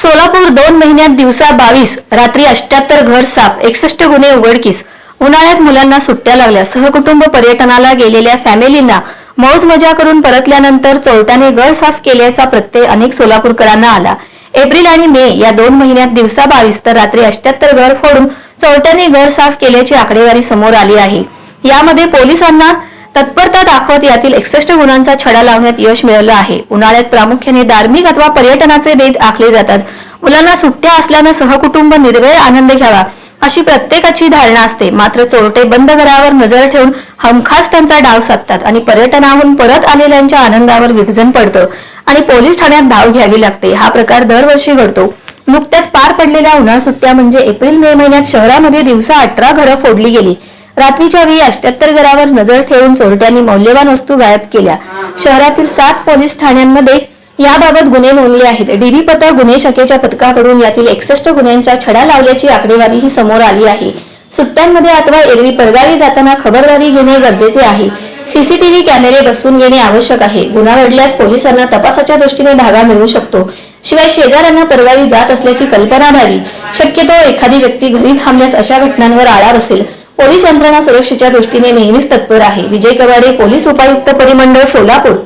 सोलापूर दोन महिन्यात दिवसा बावीस रात्री अष्ट्याहत्तर घर साफ एकसष्ट गुन्हे उघडकीस. उन्हाळ्यात मुलांना सुट्ट्या लागल्या. सहकुटुंब पर्यटनाला गेलेल्या फॅमिलींना मौज मजा करून परतल्यानंतर चोरट्याने घर साफ केल्याचा प्रत्यय अनेक सोलापूरकरांना आला. एप्रिल आणि मे या दोन महिन्यात दिवसा बावीस तर रात्री अष्ट्याहत्तर घर फोडून चोरट्याने घर साफ केल्याची आकडेवारी समोर आली आहे. यामध्ये पोलिसांना तत्परता दाखवत यातील एकसष्ट गुणांचा छडा लावण्यात यश मिळवलं आहे. उन्हाळ्यात प्रामुख्याने धार्मिक अथवा पर्यटनाचे बेद आखले जातात. मुलांना सुट्ट्या असल्यानं सहकुटुंब निर्वेळ आनंद घ्यावा अशी प्रत्येकाची धारणा असते. मात्र चोरटे बंद घरावर नजर ठेवून हमखास त्यांचा डाव साधतात आणि पर्यटनाहून परत आलेल्यांच्या आनंदावर विघजन पडतं आणि पोलीस ठाण्यात धाव घ्यावी लागते. हा प्रकार दरवर्षी घडतो. नुकत्याच पार पडलेल्या उन्हाळ सुट्ट्या म्हणजे एप्रिल मे महिन्यात शहरामध्ये दिवसा अठरा घरं फोडली गेली. रात्रीच्या वेळी अष्ट्याहत्तर घरावर नजर ठेवून चोरट्यांनी मौल्यवान वस्तू गायब केल्या. शहरातील सात पोलीस ठाण्यांमध्ये याबाबत गुन्हे नोंदले आहेत. डीबी पथक गुन्हे शाखेच्या पथकाकडून यातील एकसष्ट गुन्ह्यांचा छडा लावल्याची आकडेवारीही समोर आली आहे. सुट्ट्यांमध्ये अथवा एरवी पडगावी जाताना खबरदारी घेणे गरजेचे आहे. सीसीटीव्ही कॅमेरे बसवून घेणे आवश्यक आहे. गुन्हा घडल्यास पोलिसांना तपासाच्या दृष्टीने धागा मिळू शकतो. शिवाय शेजाऱ्यांना परगावी जात असल्याची कल्पना द्यावी शक्यतो एखादी व्यक्ती घरी थांबल्यास अशा घटनांवर आळा बसेल. पोलीस यंत्रणा सुरक्षेच्या दृष्टीने नेहमीच तत्पर आहे. विजय कवाडे पोलीस उपायुक्त परिमंडळ सोलापूर.